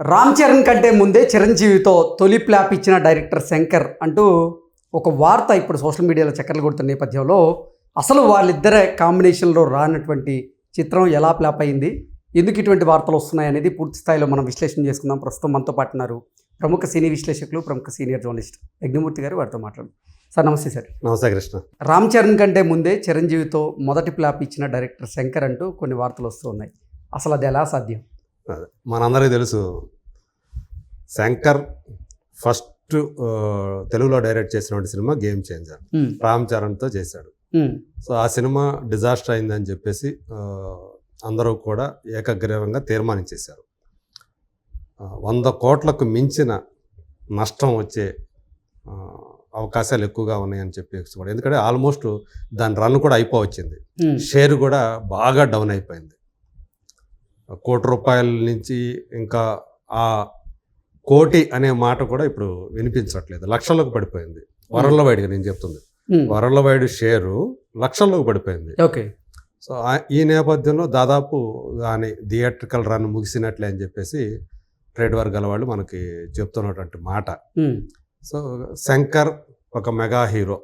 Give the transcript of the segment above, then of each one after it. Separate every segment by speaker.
Speaker 1: రామ్ చరణ్ కంటే ముందే చిరంజీవితో తొలి ప్లాప్ ఇచ్చిన డైరెక్టర్ శంకర్ అంటూ ఒక వార్త ఇప్పుడు సోషల్ మీడియాలో చక్కర్లు కొడుతున్న నేపథ్యంలో అసలు వాళ్ళిద్దరే కాంబినేషన్లో రానటువంటి చిత్రం ఎలా ప్లాప్ అయింది ఎందుకు ఇటువంటి వార్తలు వస్తున్నాయి అనేది పూర్తి స్థాయిలో మనం విశ్లేషణ చేసుకుందాం. ప్రస్తుతం మనతో పాటు ఉన్నారు ప్రముఖ సినీ విశ్లేషకులు ప్రముఖ సీనియర్ జర్నలిస్ట్ యజ్ఞమూర్తి గారు వారితో మాట్లాడు సార్ నమస్తే సార్.
Speaker 2: నమస్తే కృష్ణ.
Speaker 1: రామ్ చరణ్ కంటే ముందే చిరంజీవితో మొదటి ప్లాప్ ఇచ్చిన డైరెక్టర్ శంకర్ అంటూ కొన్ని వార్తలు వస్తూ ఉన్నాయి. అసలు అది ఎలా సాధ్యం?
Speaker 2: మనందరికీ తెలుసు శంకర్ ఫస్ట్ తెలుగులో డైరెక్ట్ చేసినటువంటి సినిమా గేమ్ చేంజర్. రామ్ చరణ్తో చేశాడు. సో ఆ సినిమా డిజాస్టర్ అయిందని చెప్పేసి అందరూ కూడా ఏకగ్రీవంగా తీర్మానించేశారు. వంద కోట్లకు మించిన నష్టం వచ్చే అవకాశాలు ఎక్కువగా ఉన్నాయని చెప్పేసి కూడా. ఎందుకంటే ఆల్మోస్ట్ దాని రన్ కూడా అయిపోవచ్చింది. షేర్ కూడా బాగా డౌన్ అయిపోయింది. కోటి రూపాయల నుంచి ఇంకా ఆ కోటి అనే మాట కూడా ఇప్పుడు వినిపించట్లేదు. లక్షల్లోకి పడిపోయింది. వరల్డ్ వైడ్గా నేను చెప్తుంది.
Speaker 1: ఉమ్,
Speaker 2: వరల్డ్ వైడ్ షేరు లక్షల్లోకి పడిపోయింది.
Speaker 1: ఓకే.
Speaker 2: సో ఈ నేపథ్యంలో దాదాపు దాని థియేట్రికల్ రన్ ముగిసినట్లే అని చెప్పేసి ట్రేడ్ వర్గాల వాళ్ళు మనకి చెప్తున్నటువంటి మాట.
Speaker 1: ఉమ్,
Speaker 2: సో శంకర్ ఒక మెగా హీరో.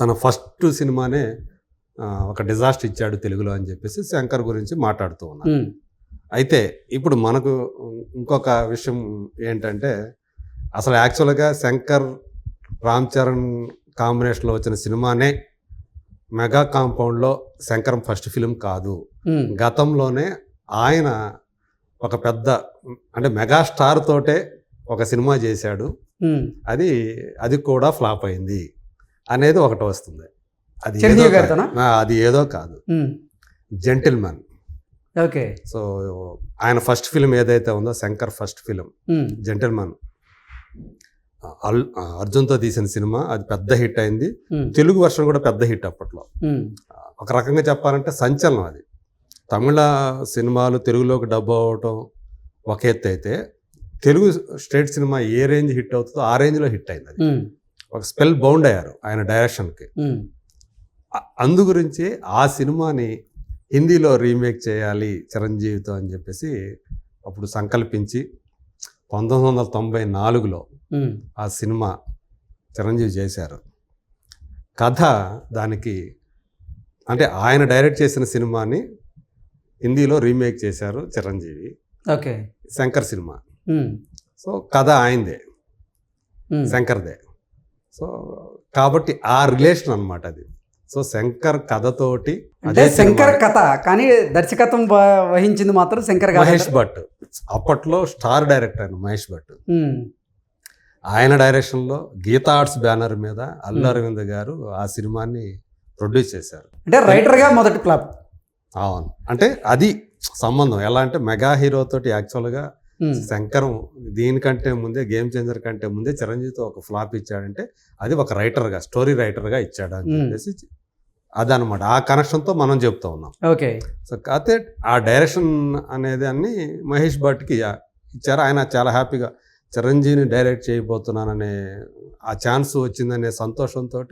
Speaker 2: తన ఫస్ట్ సినిమానే ఒక డిజాస్టర్ ఇచ్చాడు తెలుగులో అని చెప్పేసి శంకర్ గురించి మాట్లాడుతూ ఉన్నారు. అయితే ఇప్పుడు మనకు ఇంకొక విషయం ఏంటంటే అసలు యాక్చువల్గా శంకర్ రామ్ చరణ్ కాంబినేషన్లో వచ్చిన సినిమానే మెగా కాంపౌండ్లో శంకరం ఫస్ట్ ఫిలిం కాదు. గతంలోనే ఆయన ఒక పెద్ద అంటే మెగా స్టార్ తోటే ఒక సినిమా చేశాడు. అది అది కూడా ఫ్లాప్ అయింది అనేది ఒకటి వస్తుంది. అది అది ఏదో కాదు. జెంటిల్మన్.
Speaker 1: ఓకే.
Speaker 2: సో ఆయన ఫస్ట్ ఫిలిం ఏదైతే ఉందో Shankar first film gentleman. Allu అర్జున్తో తీసిన సినిమా అది పెద్ద హిట్ అయింది. తెలుగు వర్షన్ కూడా పెద్ద హిట్ అప్పట్లో. ఒక రకంగా చెప్పాలంటే సంచలనం అది. తమిళ సినిమాలు తెలుగులోకి డబ్బు అవటం ఒక ఎత్తు అయితే తెలుగు స్టేట్ సినిమా ఏ రేంజ్ హిట్ అవుతుందో ఆ రేంజ్లో హిట్ అయింది అది. ఒక స్పెల్ బౌండ్ అయ్యారు ఆయన డైరెక్షన్కి. అందు గురించి ఆ సినిమాని హిందీలో రీమేక్ చేయాలి చిరంజీవితో అని చెప్పేసి అప్పుడు సంకల్పించి పంతొమ్మిది వందల తొంభై నాలుగులో ఆ సినిమా చిరంజీవి చేశారు. కథ దానికి అంటే ఆయన డైరెక్ట్ చేసిన సినిమాని హిందీలో రీమేక్ చేశారు Chiranjeevi.
Speaker 1: Okay.
Speaker 2: Shankar cinema. So కథ ఆయనదే. శంకర్దే. సో కాబట్టి ఆ రిలేషన్ అన్నమాట అది. సో శంకర్ కథతోటి
Speaker 1: అంటే
Speaker 2: అదే
Speaker 1: శంకర్ కథ కానీ దర్శకత్వం వహించింది మాత్రం శంకర్
Speaker 2: మహేష్ భట్. అప్పట్లో స్టార్ డైరెక్టర్ ఆయన మహేష్ భట్. ఆయన డైరెక్షన్లో గీతా ఆర్ట్స్ బ్యానర్ మీద అల్లు. అరవింద్ గారు ఆ సినిమాని ప్రొడ్యూస్ చేశారు.
Speaker 1: అంటే రైటర్గా మొదటి ప్లాప్
Speaker 2: అవును. అంటే అది సంబంధం. ఎలా అంటే మెగా హీరో తోటి యాక్చువల్గా
Speaker 1: ఉమ్,
Speaker 2: శంకరం దీనికంటే ముందే గేమ్ చేంజర్ కంటే ముందే చిరంజీవితో ఒక ఫ్లాప్ ఇచ్చాడంటే అది ఒక రైటర్గా స్టోరీ రైటర్గా ఇచ్చాడు అని. చెప్పేసి అదనమాట ఆ కనెక్షన్తో మనం చెప్తా ఉన్నాం.
Speaker 1: ఓకే.
Speaker 2: సో కాకపోతే ఆ డైరెక్షన్ అనేది అన్ని మహేష్ భట్కి ఇచ్చారు. ఆయన చాలా హ్యాపీగా చిరంజీవిని డైరెక్ట్ చేయబోతున్నాననే ఆ ఛాన్స్ వచ్చిందనే సంతోషంతో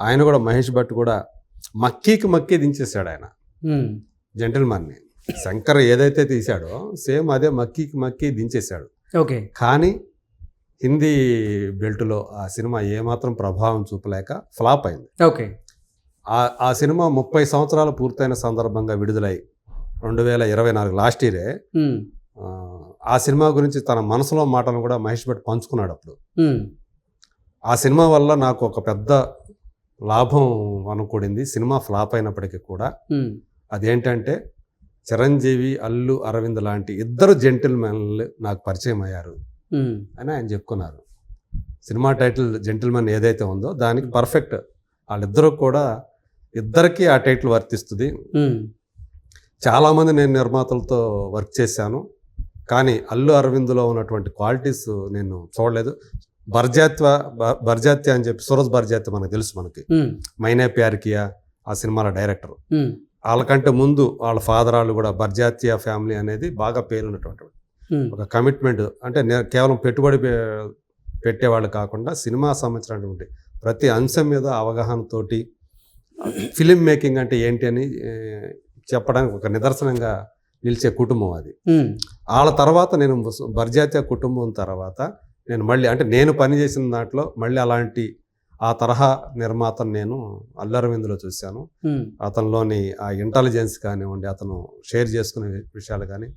Speaker 2: ఆయన కూడా మహేష్ భట్ కూడా మక్కీకి మక్కీ దించేశాడు ఆయన. జెంటిల్మన్ని శంకర్ ఏదైతే తీశాడో సేమ్ అదే మక్కీకి మక్కీ దించేశాడు.
Speaker 1: ఓకే.
Speaker 2: కానీ హిందీ బెల్ట్లో ఆ సినిమా ఏమాత్రం ప్రభావం చూపలేక ఫ్లాప్ అయింది.
Speaker 1: ఓకే.
Speaker 2: ఆ ఆ సినిమా ముప్పై సంవత్సరాలు పూర్తయిన సందర్భంగా విడుదలై రెండు వేల ఇరవై నాలుగు లాస్ట్ ఇయరే. ఆ, సినిమా గురించి తన మనసులో మాటను కూడా మహేష్ భట్ పంచుకున్నాడు అప్పుడు. ఆ సినిమా వల్ల నాకు ఒక పెద్ద లాభం అనుకూడింది. సినిమా ఫ్లాప్ అయినప్పటికీ కూడా. అదేంటంటే చిరంజీవి అల్లు అరవింద్ లాంటి ఇద్దరు జెంటిల్మెన్లు నాకు పరిచయం అయ్యారు అని ఆయన చెప్పుకున్నారు. సినిమా టైటిల్ జెంటిల్మెన్ ఏదైతే ఉందో దానికి పర్ఫెక్ట్ వాళ్ళిద్దరూ కూడా ఇద్దరికీ ఆ టైటిల్ వర్తిస్తుంది. చాలామంది నేను నిర్మాతలతో వర్క్ చేశాను. కానీ అల్లు అరవింద్లో ఉన్నటువంటి క్వాలిటీస్ నేను చూడలేదు. బర్జాత్వ బర్జాత్య అని చెప్పి సూరజ్ బర్జాత్య మనకు తెలుసు మనకి. మైనే ప్యార్కియా ఆ సినిమాల డైరెక్టర్ వాళ్ళకంటే ముందు వాళ్ళ ఫాదర్ వాళ్ళు కూడా బర్జాత్య ఫ్యామిలీ అనేది బాగా పేరున్నటువంటి ఒక కమిట్మెంట్ అంటే కేవలం పెట్టుబడి పెట్టేవాళ్ళు కాకుండా సినిమా సంబంధించినటువంటి ప్రతి అంశం మీద అవగాహనతోటి ఫిలిం మేకింగ్ అంటే ఏంటి అని చెప్పడానికి ఒక నిదర్శనంగా నిలిచే కుటుంబం అది. వాళ్ళ తర్వాత నేను బర్జాతీయ కుటుంబం తర్వాత నేను మళ్ళీ అంటే నేను పనిచేసిన దాంట్లో మళ్ళీ అలాంటి ఆ తరహా నిర్మాతను నేను అల్లరవిందులో చూశాను. అతనిలోని ఆ ఇంటెలిజెన్స్ కానివ్వండి అతను షేర్ చేసుకునే విషయాలు కానీ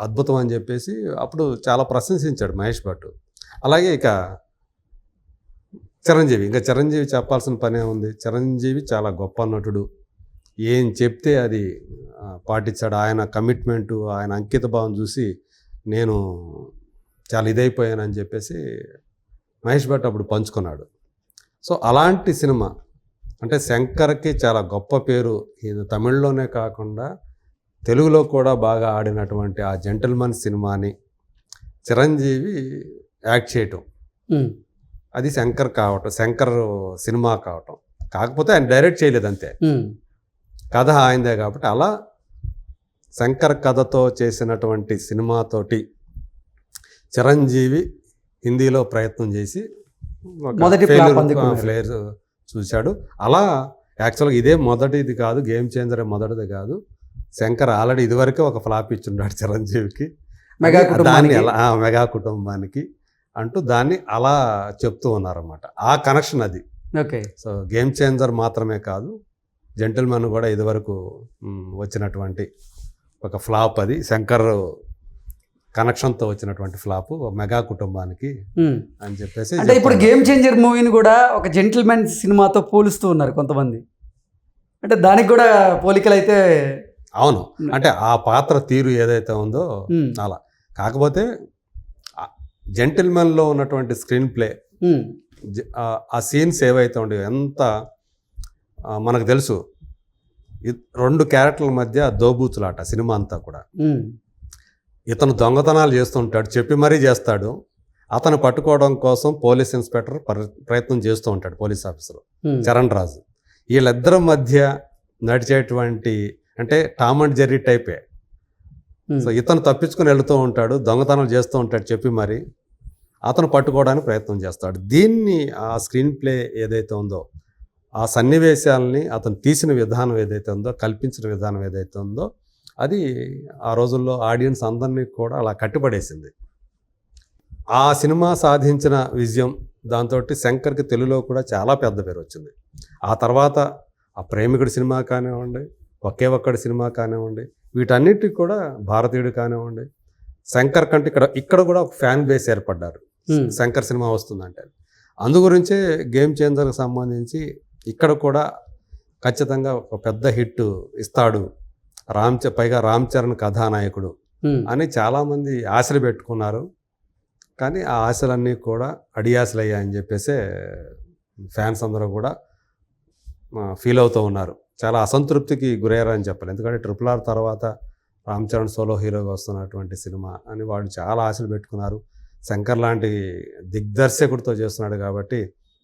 Speaker 2: అద్భుతం అని చెప్పేసి అప్పుడు చాలా ప్రశంసించాడు మహేష్ భట్ అలాగే ఇక చిరంజీవి ఇంకా చిరంజీవి చెప్పాల్సిన పనే ఉంది. చిరంజీవి చాలా గొప్ప నటుడు. ఏం చెప్తే అది పాటించాడు. ఆయన కమిట్మెంటు ఆయన అంకిత భావం చూసి నేను చాలా ఇదైపోయానని చెప్పేసి మహేష్ భట్ అప్పుడు పంచుకున్నాడు. సో అలాంటి సినిమా అంటే శంకర్కి చాలా గొప్ప పేరు ఈయన తమిళ్ళోనే కాకుండా తెలుగులో కూడా బాగా ఆడినటువంటి ఆ జెంటల్మన్ సినిమాని చిరంజీవి యాక్ట్ చేయటం. అది శంకర్ కావటం శంకర్ సినిమా కావటం. కాకపోతే ఆయన డైరెక్ట్ చేయలేదు అంతే. కథ ఆయనదే కాబట్టి అలా శంకర్ కథతో చేసినటువంటి సినిమాతోటి చిరంజీవి హిందీలో ప్రయత్నం చేసి
Speaker 1: మొదటి
Speaker 2: ఫ్లేర్ చూశాడు. అలా యాక్చువల్గా ఇదే మొదటిది కాదు గేమ్ చేంజర్ మొదటిది కాదు. శంకర్ ఆల్రెడీ ఇదివరకే ఒక ఫ్లాప్ ఇచ్చున్నాడు చిరంజీవికి.
Speaker 1: మెగా
Speaker 2: దాన్ని
Speaker 1: కుటుంబానికి.
Speaker 2: ఎలా ఆ, మెగా కుటుంబానికి అంటూ దాన్ని అలా చెప్తూ ఉన్నారన్నమాట. ఆ కనెక్షన్ అది.
Speaker 1: ఓకే.
Speaker 2: సో గేమ్ చేంజర్ మాత్రమే కాదు జెంటిల్మెన్ కూడా ఇదివరకు వచ్చినటువంటి ఒక ఫ్లాప్ అది. శంకర్ కనెక్షన్తో వచ్చినటువంటి ఫ్లాప్ మెగా కుటుంబానికి. అని చెప్పేసి
Speaker 1: అంటే ఇప్పుడు. గేమ్ చేంజర్ మూవీని కూడా ఒక జెంటిల్మెన్ సినిమాతో పోలుస్తూ ఉన్నారు కొంతమంది. అంటే దానికి కూడా పోలికలు అయితే
Speaker 2: అవును అంటే ఆ పాత్ర తీరు ఏదైతే ఉందో అలా. కాకపోతే జెంటిల్మెన్లో ఉన్నటువంటి స్క్రీన్ ప్లే ఆ- సీన్స్ ఏవైతే ఉండేవో ఎంత మనకు తెలుసు. రెండు క్యారెక్టర్ల మధ్య దోబూచులాట సినిమా అంతా కూడా. ఇతను దొంగతనాలు చేస్తుంటాడు చెప్పి మరీ చేస్తాడు. అతను పట్టుకోవడం కోసం పోలీస్ ఇన్స్పెక్టర్ పరి- ప్రయత్నం చేస్తూ ఉంటాడు పోలీస్ ఆఫీసర్ చరణ్ రాజు. వీళ్ళిద్దరి మధ్య నడిచేటువంటి అంటే టామ్ అండ్ జెర్రీ టైపే. సో ఇతను తప్పించుకుని వెళుతూ ఉంటాడు దొంగతనాలు చేస్తూ ఉంటాడు చెప్పి మరి. అతను పట్టుకోవడానికి ప్రయత్నం చేస్తాడు. దీన్ని ఆ స్క్రీన్ ప్లే ఏదైతే ఉందో ఆ సన్నివేశాలని అతను తీసిన విధానం ఏదైతే ఉందో కల్పించిన విధానం ఏదైతే ఉందో అది ఆ రోజుల్లో ఆడియన్స్ అందరినీ కూడా అలా కట్టిపడేసింది ఆ సినిమా సాధించిన విజయం దాంతో శంకర్కి తెలుగులో కూడా చాలా పెద్ద పేరు వచ్చింది. ఆ తర్వాత ఆ ప్రేమికుడి సినిమా కానివ్వండి ఒకే ఒక్కడి సినిమా కానివ్వండి వీటన్నిటికి కూడా భారతీయుడు కానివ్వండి శంకర్ కంటే ఇక్కడ ఇక్కడ కూడా ఒక ఫ్యాన్ బేస్ ఏర్పడ్డారు. శంకర్ సినిమా వస్తుందంటే. అందు గురించే గేమ్ చేంజర్కి సంబంధించి ఇక్కడ కూడా ఖచ్చితంగా ఒక పెద్ద హిట్ ఇస్తాడు రామ్ పైగా రామ్ చరణ్ కథానాయకుడు అని చాలామంది ఆశలు పెట్టుకున్నారు. కానీ ఆ ఆశలన్నీ కూడా అడియాసలు అయ్యాయని చెప్పేసే ఫ్యాన్స్ అందరూ కూడా ఫీల్ అవుతూ ఉన్నారు. చాలా అసంతృప్తికి గురయ్యారని చెప్పాలి. ఎందుకంటే ట్రిపుల్ ఆర్ తర్వాత రామ్ చరణ్ సోలో హీరోగా వస్తున్నటువంటి సినిమా అని వాళ్ళు చాలా ఆశలు పెట్టుకున్నారు. శంకర్ లాంటి దిగ్దర్శకుడితో చేస్తున్నాడు కాబట్టి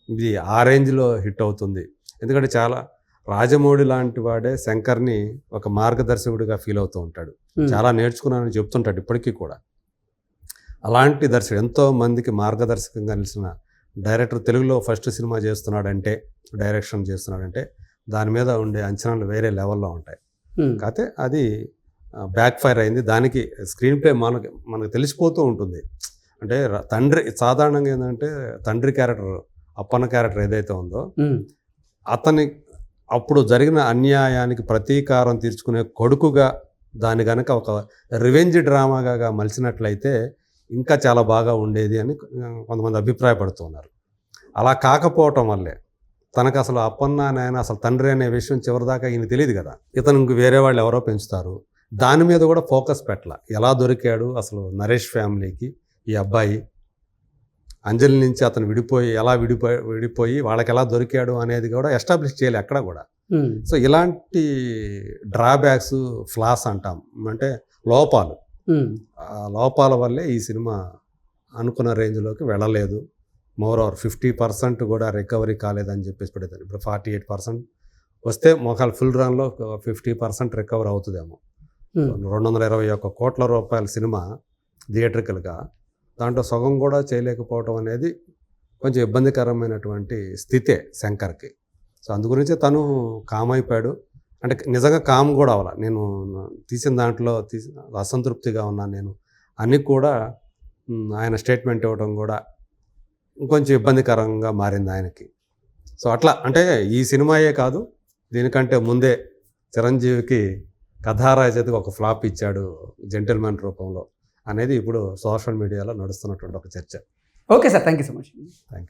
Speaker 2: ఇది ఆ రేంజ్లో హిట్ అవుతుంది. ఎందుకంటే చాలా రాజమౌళి లాంటి వాడే శంకర్ని ఒక మార్గదర్శకుడిగా ఫీల్ అవుతూ ఉంటాడు.
Speaker 1: ఉమ్,
Speaker 2: చాలా నేర్చుకున్నానని చెప్తుంటాడు ఇప్పటికీ కూడా. అలాంటి దర్శకుడు ఎంతో మందికి మార్గదర్శకంగా నిలిచిన డైరెక్టర్ తెలుగులో ఫస్ట్ సినిమా చేస్తున్నాడంటే డైరెక్షన్ చేస్తున్నాడంటే దాని మీద ఉండే అంచనాలు వేరే లెవెల్లో ఉంటాయి.
Speaker 1: ఉమ్,
Speaker 2: కాకపోతే అది బ్యాక్ ఫైర్ అయింది. దానికి స్క్రీన్ ప్లే మనకి మనకు తెలిసిపోతూ ఉంటుంది. అంటే తండ్రి సాధారణంగా ఏంటంటే తండ్రి క్యారెక్టర్ అప్పన్న క్యారెక్టర్ ఏదైతే ఉందో
Speaker 1: ఉమ్,
Speaker 2: అతని అప్పుడు జరిగిన అన్యాయానికి ప్రతీకారం తీర్చుకునే కొడుకుగా దాని కనుక ఒక రివెంజ్ డ్రామాగా మలిచినట్లయితే ఇంకా చాలా బాగా ఉండేది అని కొంతమంది అభిప్రాయపడుతున్నారు. అలా కాకపోవటం వల్లే తనకు అసలు అప్పన్న నాయన అసలు తండ్రి అనే విషయం చివరిదాకా ఈయన తెలియదు కదా. ఇతను ఇంక వేరే వాళ్ళు ఎవరో పెంచుతారు. దాని మీద కూడా ఫోకస్ పెట్టాల. ఎలా దొరికాడు అసలు నరేష్ ఫ్యామిలీకి ఈ అబ్బాయి? అంజలి నుంచి అతను విడిపోయి ఎలా విడిపోయి విడిపోయి వాళ్ళకి ఎలా దొరికాడు అనేది కూడా ఎస్టాబ్లిష్ చేయాలి ఎక్కడ కూడా. సో ఇలాంటి డ్రాబ్యాక్స్ ఫ్లాస్ అంటాం. అంటే లోపాలు. లోపాల వల్లే ఈ సినిమా అనుకున్న రేంజ్లోకి వెళ్ళలేదు. మోర్ ఓవర్ ఫిఫ్టీ పర్సెంట్ కూడా రికవరీ కాలేదని చెప్పేసి పెడతారు ఇప్పుడు ఫార్టీ ఎయిట్ పర్సెంట్ వస్తే మొఖాలు ఫుల్ రన్లో ఫిఫ్టీ పర్సెంట్ రికవర్ అవుతుందేమో. రెండు వందల ఇరవై ఒక్క కోట్ల రూపాయల సినిమా థియేట్రికల్గా దాంట్లో సగం కూడా చేయలేకపోవడం అనేది కొంచెం ఇబ్బందికరమైనటువంటి స్థితే శంకర్కి. సో అందు గురించి తను కామ్ అయిపోయాడు. అంటే నిజంగా కామ్ కూడా అవ్వాల. నేను తీసిన దాంట్లో తీసి అసంతృప్తిగా ఉన్నాను నేను అని కూడా ఆయన స్టేట్మెంట్ ఇవ్వడం కూడా ఇంకొంచెం ఇబ్బందికరంగా మారింది ఆయనకి. సో అట్లా అంటే ఈ సినిమాయే కాదు దీనికంటే ముందే చిరంజీవికి కథారాజతికి ఒక ఫ్లాప్ ఇచ్చాడు జెంటిల్మెన్ రూపంలో. అనేది ఇప్పుడు సోషల్ మీడియాలో నడుస్తున్నటువంటి ఒక చర్చ.
Speaker 1: Okay sir. Thank you so much.
Speaker 2: Thank you